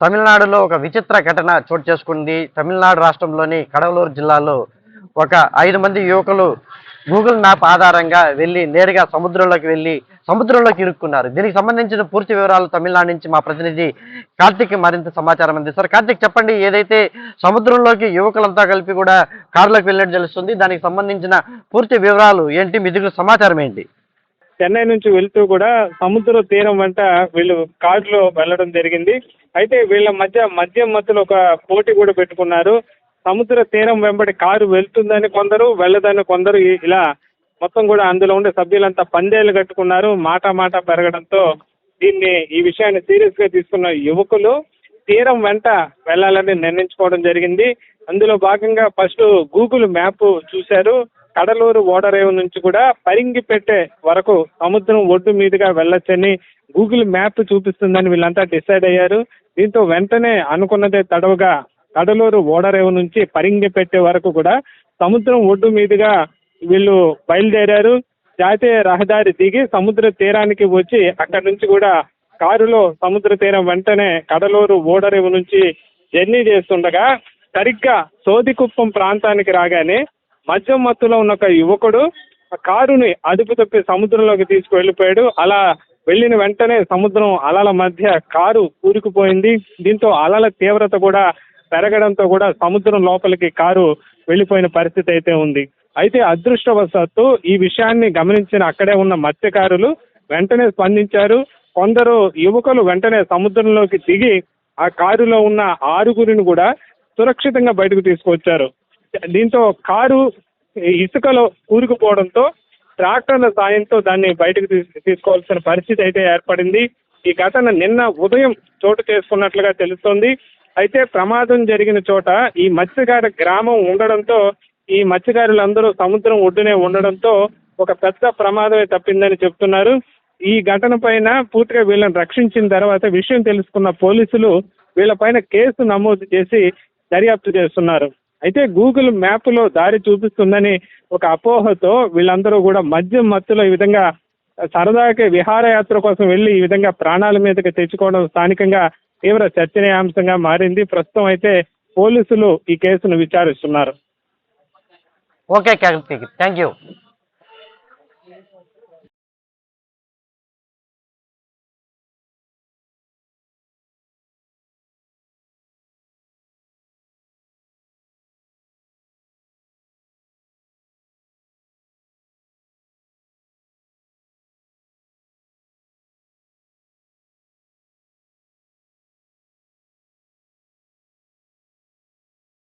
తమిళనాడులో ఒక విచిత్ర ఘటన చోటు చేసుకుంది. తమిళనాడు రాష్ట్రంలోని కడవలూరు జిల్లాలో ఒక ఐదు మంది యువకులు గూగుల్ మ్యాప్ ఆధారంగా వెళ్ళి నేరుగా సముద్రంలోకి వెళ్ళి సముద్రంలోకి ఇరుక్కున్నారు. దీనికి సంబంధించిన పూర్తి వివరాలు తమిళనాడు నుంచి మా ప్రతినిధి కార్తిక్ మరింత సమాచారం అందిస్తారు. కార్తిక్ చెప్పండి ఏదైతే సముద్రంలోకి యువకులంతా కలిపి కూడా కారులోకి వెళ్ళినట్టు తెలుస్తుంది. దానికి సంబంధించిన పూర్తి వివరాలు ఏంటి? మీ దగ్గర సమాచారం ఏంటి? చెన్నై నుంచి వెళ్తూ కూడా సముద్ర తీరం వెంట వీళ్ళు కారులో వెళ్ళడం జరిగింది. అయితే వీళ్ళ మధ్య మద్యం మధ్యలో ఒక పోటీ కూడా పెట్టుకున్నారు. సముద్ర తీరం వెంబడి కారు వెళ్తుందని కొందరు వెళ్ళదని కొందరు ఇలా మొత్తం కూడా అందులో ఉండే సభ్యులంతా పందేలు కట్టుకున్నారు. మాట మాట పెరగడంతో దీన్ని ఈ విషయాన్ని సీరియస్గా తీసుకున్న యువకులు తీరం వెంట వెళ్ళాలని నిర్ణయించుకోవడం జరిగింది. అందులో భాగంగా ఫస్ట్ గూగుల్ మ్యాప్ చూశారు. కడలూరు ఓడరేవు నుంచి కూడా పరింగిపెట్టే వరకు సముద్రం ఒడ్డు మీదుగా వెళ్ళొచ్చని గూగుల్ మ్యాప్ చూపిస్తుందని వీళ్ళంతా డిసైడ్ అయ్యారు. దీంతో వెంటనే అనుకున్నదే తడవుగా కడలూరు ఓడరేవు నుంచి పరింగిపెట్టే వరకు కూడా సముద్రం ఒడ్డు మీదుగా వీళ్ళు బయలుదేరారు. జాతీయ రహదారి దిగి సముద్ర తీరానికి వచ్చి అక్కడి నుంచి కూడా కారులో సముద్ర తీరం వెంటనే కడలూరు ఓడరేవు నుంచి జర్నీ చేస్తుండగా సరిగ్గా సోదికుప్పం ప్రాంతానికి రాగానే మద్యం మత్తులో ఉన్న ఒక యువకుడు ఆ కారుని అదుపు తప్పి సముద్రంలోకి తీసుకువెళ్ళిపోయాడు. అలా వెళ్ళిన వెంటనే సముద్రం అలల మధ్య కారు కూరుకుపోయింది. దీంతో అలల తీవ్రత కూడా పెరగడంతో కూడా సముద్రం లోపలికి కారు వెళ్ళిపోయిన పరిస్థితి అయితే ఉంది. అయితే అదృష్టవశాత్తు ఈ విషయాన్ని గమనించిన అక్కడే ఉన్న మత్స్యకారులు వెంటనే స్పందించారు. కొందరు యువకులు వెంటనే సముద్రంలోకి దిగి ఆ కారులో ఉన్న ఆరుగురిని కూడా సురక్షితంగా బయటకు తీసుకొచ్చారు దీంతో కారు ఇసుకలో కూరుకుపోవడంతో ట్రాక్టర్ల సాయంతో దాన్ని బయటకు తీసు- తీసుకోవాల్సిన పరిస్థితి అయితే ఏర్పడింది. ఈ ఘటన నిన్న ఉదయం చోటు చేసుకున్నట్లుగా తెలుస్తోంది. అయితే ప్రమాదం జరిగిన చోట ఈ మత్స్యకార గ్రామం ఉండడంతో ఈ మత్స్యకారులందరూ సముద్రం ఒడ్డునే ఉండడంతో ఒక పెద్ద ప్రమాదమే తప్పిందని చెప్తున్నారు. ఈ ఘటన పైన పూర్తిగా వీళ్ళని రక్షించిన తర్వాత విషయం తెలుసుకున్న పోలీసులు వీళ్ళపైన కేసు నమోదు చేసి దర్యాప్తు చేస్తున్నారు. అయితే గూగుల్ మ్యాప్లో దారి చూపిస్తుందని ఒక అపోహతో వీళ్ళందరూ కూడా మద్యం మత్తులో ఈ విధంగా సరదాగా విహారయాత్ర కోసం వెళ్ళి ఈ విధంగా ప్రాణాల మీదకి తెచ్చుకోవడం స్థానికంగా తీవ్ర చర్చనీయాంశంగా మారింది. ప్రస్తుతం అయితే పోలీసులు ఈ కేసును విచారిస్తున్నారు. Okay thank you